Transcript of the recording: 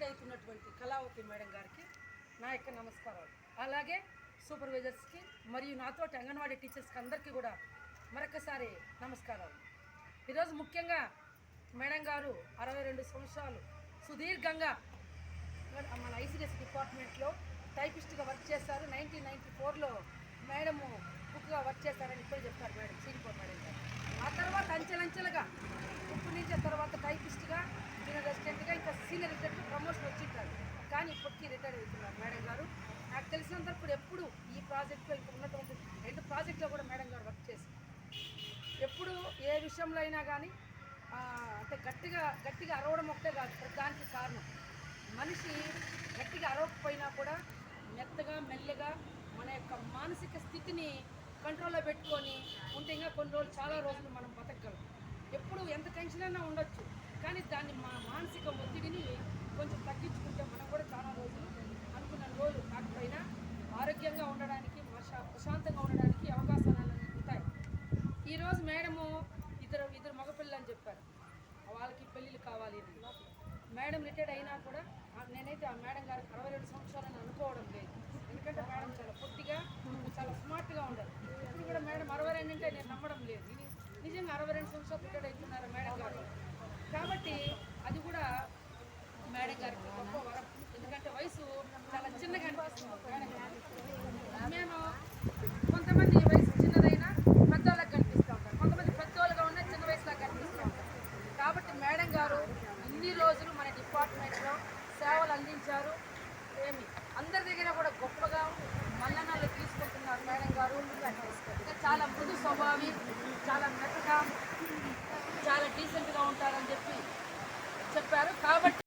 Retired అవుతున్నటువంటి Kalavathi madam గారికి నా యొక్క నమస్కారాలు. అలాగే సూపర్వైజర్స్కి మరియు నాతో అంగన్వాడీ టీచర్స్కి అందరికీ కూడా మరొకసారి నమస్కారాలు. ఈరోజు ముఖ్యంగా మేడం గారు అరవై రెండు సంవత్సరాలు సుదీర్ఘంగా మన ఐసీడీఎస్ డిపార్ట్మెంట్లో టైపిస్ట్గా వర్క్ చేస్తారు నైన్టీన్ నైన్టీ ఫోర్లో మేడము బుక్గా వర్క్ చేస్తారని ఇప్పుడే చెప్తారు మేడం చీరిపో మేడం గారు. ఆ తర్వాత అంచెలంచెలుగా ఉప్పు నుంచి తర్వాత టైపిస్ట్గా నాకు తెలిసినంత వరకు ఎప్పుడు ఈ ప్రాజెక్ట్లో ఇప్పుడు ఉన్నటువంటి రెండు ప్రాజెక్టులో కూడా మేడం గారు వర్క్ చేసి ఎప్పుడు ఏ విషయంలో అయినా కానీ అంటే గట్టిగా గట్టిగా అరవడం ఒకటే కాదు దానికి కారణం. మనిషి గట్టిగా అరవకపోయినా కూడా మెత్తగా మెల్లగా మన యొక్క మానసిక స్థితిని కంట్రోల్లో పెట్టుకొని ఉంటే ఇంకా కొన్ని రోజులు చాలా రోజులు మనం బతకగలం. ఎప్పుడు ఎంత టెన్షన్ అయినా ఉండొచ్చు కానీ దాన్ని మా మానసిక ఒత్తిడిని కొంచెం తగ్గించుకుంటే మనం కూడా చాలా రోజులు అనుకున్న రోజులు ఆరోగ్యంగా ఉండడానికి ప్రశాంతంగా ఉండడానికి అవకాశాలు ఉంటాయి. ఈరోజు మేడము ఇద్దరు ఇద్దరు మగపిల్లలు అని చెప్పారు. వాళ్ళకి పెళ్ళిళ్ళు కావాలి అని. మేడం రిటైర్డ్ అయినా కూడా నేనైతే ఆ మేడం గారికి అరవై రెండు సంవత్సరాలని అనుకోవడం లేదు. ఎందుకంటే మేడం చాలా పొట్టిగా చాలా స్మార్ట్గా ఉండదు ఇప్పుడు కూడా మేడం అరవై రెండు అంటే నేను నమ్మడం లేదు. నిజంగా అరవై రెండు సంవత్సరాలు రిటైర్డ్ అవుతున్నారు మేడం గారు కాబట్టి అది కూడా మేడం గారికి గొప్ప వరం ఎందుకంటే వయసు చాలా చిన్నగా అనిపిస్తుంది మేడం గారికి. మేము కొంతమంది వయసు చిన్నదైనా పెద్దవాళ్ళకి కనిపిస్తూ ఉంటారు. కొంతమంది పెద్దవాళ్ళుగా ఉన్న చిన్న వయసులో కనిపిస్తూ ఉంటారు. కాబట్టి మేడం గారు ఇన్ని రోజులు మన డిపార్ట్మెంట్లో సేవలు అందించారు. ఏమి? అందరి దగ్గర కూడా గొప్పగా మల్లనాలు తీసుకుంటున్నారు మేడం గారు. ఇంకా చాలా మృదు స్వభావి చాలా మెత్తగా చాలా డీసెంట్గా ఉంటారని చెప్పి చెప్పారు. కాబట్టి